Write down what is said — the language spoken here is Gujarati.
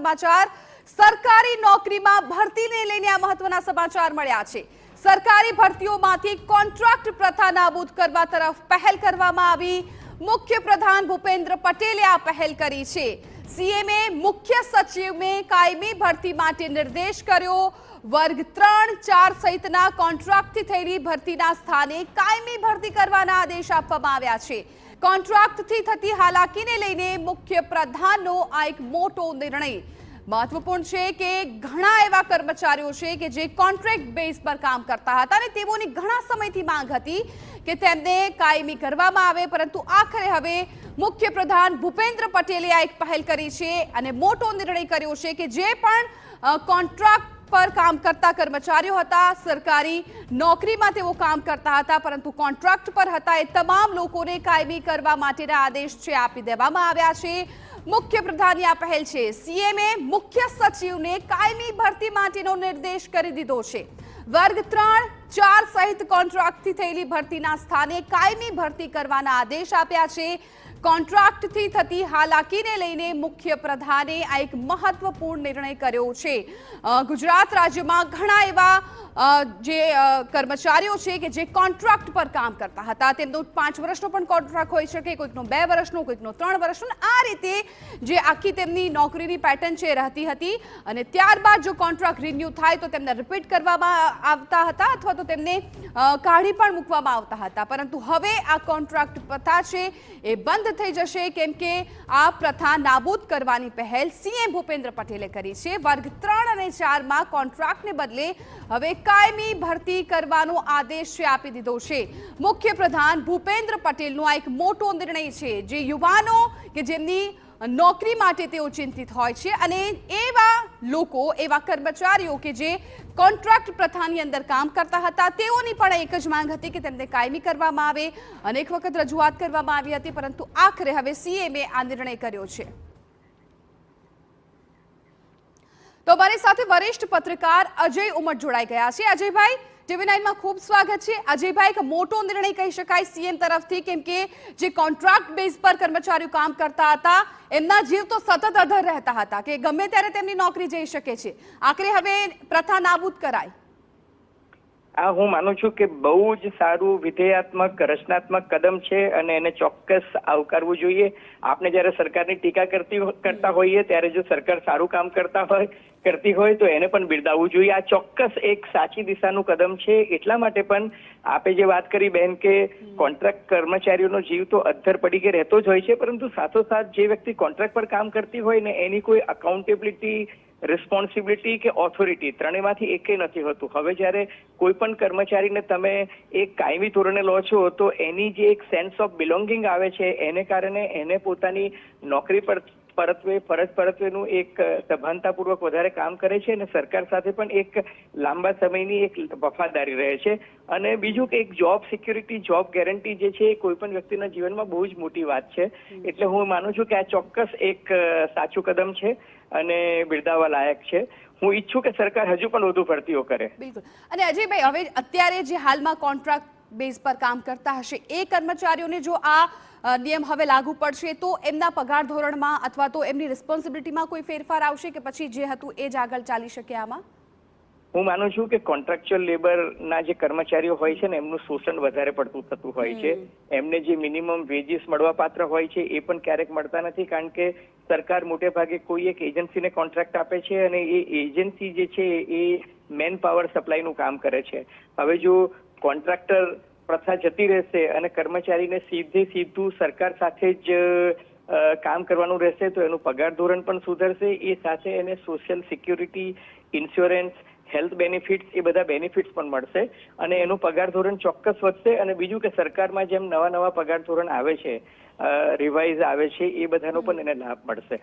સમાચાર. સરકારી નોકરીમાં ભરતીને લઈને આ મહત્વના સમાચાર મળ્યા છે. સરકારી ભરતીઓમાંથી કોન્ટ્રાક્ટ પ્રથા નાબૂદ કરવા તરફ પહેલ કરવામાં આવી. મુખ્ય પ્રધાન ભૂપેન્દ્ર પટેલે આ પહેલ કરી છે. સીએમએ મુખ્ય સચિવને કાયમી ભરતી માટે નિર્દેશ કર્યો. વર્ગ ત્રણ, ચાર સહિતના કોન્ટ્રાક્ટથી થયેલી ભરતીના સ્થાને કાયમી ભરતી કરવાના આદેશ આપવામાં આવ્યા છે. કોન્ટ્રાક્ટથી થતી હાલાકીને લઈને મુખ્ય પ્રધાનનો આ એક મોટો નિર્ણય. મહત્વપૂર્ણ છે કે ઘણા એવા કર્મચારીઓ છે કે જે કોન્ટ્રાક્ટ બેઝ પર કામ કરતા હતા અને તેઓની ઘણા સમયથી માંગ હતી કે તેમને કાયમી કરવામાં આવે. પરંતુ આખરે હવે મુખ્ય પ્રધાન ભૂપેન્દ્ર પટેલે આ એક પહેલ કરી છે અને મોટો નિર્ણય કર્યો છે કે જે પણ કોન્ટ્રાક્ટ પર કામ કરતા કર્મચારીઓ હતા. સરકારી નોકરીમાં તેઓ કામ કરતા હતા, પરંતુ કોન્ટ્રાક્ટ પર હતા. એ તમામ લોકોને કાયમી કરવા માટેના આદેશ છે, આપી દેવામાં આવ્યા છે. મુખ્ય પ્રધાનની આ પહેલ છે. સીએમએ મુખ્ય સચિવને કાયમી ભરતી માટેનો નિર્દેશ કરી દીધો છે. વર્ગ ત્રણ, ચાર સહિત કોન્ટ્રાક્ટથી થયેલી ભરતીના સ્થાને કાયમી ભરતી કરવાના આદેશ આપ્યા છે. કોન્ટ્રાક્ટથી થતી હાલાકીને લઈને મુખ્ય પ્રધાને આ એક મહત્વપૂર્ણ નિર્ણય કર્યો છે. ગુજરાત રાજ્યમાં ઘણા એવા જે કર્મચારીઓ છે કે જે કોન્ટ્રાક્ટ પર કામ કરતા હતા. તેમનો પાંચ વર્ષનો પણ કોન્ટ્રાક્ટ હોઈ શકે, કોઈકનો બે વર્ષનો, કોઈકનો ત્રણ વર્ષનો. આ રીતે જે આખી તેમની નોકરીની પેટર્ન છે રહેતી હતી અને ત્યારબાદ જો કોન્ટ્રાક્ટ રિન્યૂ થાય તો તેમને રિપીટ કરવામાં આવતા હતા અથવા તો તેમને કાઢી પણ મૂકવામાં આવતા હતા. પરંતુ હવે આ કોન્ટ્રાક્ટ પ્રથા છે, એ બંધ થઈ જશે, કેમ કે આ પ્રથા નાબૂદ કરવાની પહેલ સીએમ ભૂપેન્દ્ર પટેલે કરી છે. વર્ગ ત્રણ અને ચારમાં કોન્ટ્રાક્ટને બદલે હવે કાયમી ભરતી કરવાનો આદેશ આપી દીધો છે. મુખ્ય પ્રધાન ભૂપેન્દ્ર પટેલનો આ એક મોટો નિર્ણય છે, જે યુવાનો કે જેમની નોકરી માટે તેઓ ચિંતિત હોય છે અને એવા લોકો, એવા કર્મચારીઓ કે જે કોન્ટ્રાક્ટ પ્રથાની અંદર કામ કરતા હતા. તેઓની પણ એક જ માંગ હતી કે તેમને કાયમી કરવામાં આવે. અનેક વખત રજૂઆત કરવામાં આવી હતી, પરંતુ આખરે હવે સીએમએ આ નિર્ણય કર્યો છે. તો મારી સાથે વરિષ્ઠ પત્રકાર અજય ઉમટ જોડાઈ ગયા છે. અજયભાઈ ટીવી નાઇનમાં ખૂબ સ્વાગત છે. અજયભાઈ એક મોટો નિર્ણય કહી શકાય સીએમ તરફથી કેમ કે જે કોન્ટ્રાક્ટ બેઝ પર કર્મચારીઓ કામ કરતા હતા એમના જીવ તો સતત અધર રહેતા હતા કે ગમે ત્યારે તેમની નોકરી જઈ શકે છે. આખરે હવે પ્રથા નાબૂદ કરાય આ હું માનું છું કે બહુ જ સારું વિધેયાત્મક રચનાત્મક કદમ છે અને એને ચોક્કસ આવકારવું જોઈએ. આપણે જ્યારે સરકારની ટીકા કરતી કરતા હોઈએ ત્યારે જો સરકાર સારું કામ કરતા હોય કરતી હોય તો એને પણ બિરદાવવું જોઈએ. આ ચોક્કસ એક સાચી દિશાનું કદમ છે. એટલા માટે પણ આપે જે વાત કરી બેન કે કોન્ટ્રાક્ટ કર્મચારીઓનો જીવ તો અધ્ધર પડી કે રહેતો જ હોય છે પરંતુ સાથોસાથ જે વ્યક્તિ કોન્ટ્રાક્ટ પર કામ કરતી હોય ને એની કોઈ અકાઉન્ટેબિલિટી રિસ્પોન્સિબિલિટી કે ઓથોરિટી ત્રણેયમાંથી એકેય નથી હોતું. હવે જ્યારે કોઈ પણ કર્મચારીને તમે એક કાયમી ધોરણે લો છો તો એની જે એક સેન્સ ઓફ બિલોંગિંગ આવે છે એને કારણે એને પોતાની નોકરી પર પરત્વે ફરજ પરત્વેનું એક સભાનતાપૂર્વક વધારે કામ કરે છે અને સરકાર સાથે પણ એક લાંબા સમયની એક વફાદારી રહે છે. અને બીજું કે એક જોબ સિક્યુરિટી જોબ ગેરંટી જે છે એ કોઈ પણ વ્યક્તિના જીવનમાં બહુ જ મોટી વાત છે. એટલે હું માનું છું કે આ ચોક્કસ એક સાચું કદમ છે અને બિરદાવવા લાયક છે. હું ઈચ્છું કે સરકાર હજુ પણ વધુ ભરતીઓ કરે. બિલકુલ. અને અજયભાઈ હવે અત્યારે જે હાલમાં કોન્ટ્રાક્ટ બેઝ પર કામ કરતા હશે. એ કર્મચારીઓને જો આ નિયમ હવે લાગુ પડશે તો એમના પગાર ધોરણમાં અથવા તો એમની રિસ્પોન્સિબિલિટીમાં કોઈ ફેરફાર આવશે કે પછી જે હતું એ જ આગળ ચાલી શકે આમાં? હું માનું છું કે કોન્ટ્રાક્ચ્યુઅલ લેબરના જે કર્મચારીઓ હોય છે ને એમનું શોષણ વધારે પડતું થતું હોય છે. એમને જે મિનિમમ વેજીસ મળવા પાત્ર હોય છે એ પણ ક્યારેક મળતા નથી કારણ કે સરકાર મોટે ભાગે કોઈ એક એજન્સીને કોન્ટ્રાક્ટ આપે છે અને એ એજન્સી જે છે એ મેન પાવર સપ્લાયનું કામ કરે છે. હવે જો કોન્ટ્રાક્ટર પ્રથા જતી રહેશે અને કર્મચારીને સીધે સીધું સરકાર સાથે જ કામ કરવાનું રહેશે તો એનું પગાર ધોરણ પણ સુધરશે. એ સાથે એને social security insurance health benefits એ બધા બેનિફિટ્સ પણ મળશે અને એનું પગાર ધોરણ ચોક્કસ વધશે અને બીજું કે સરકારમાં જેમ નવા નવા પગાર ધોરણ આવે છે રિવાઇઝ આવે છે એ બધાનો પણ એને લાભ મળશે.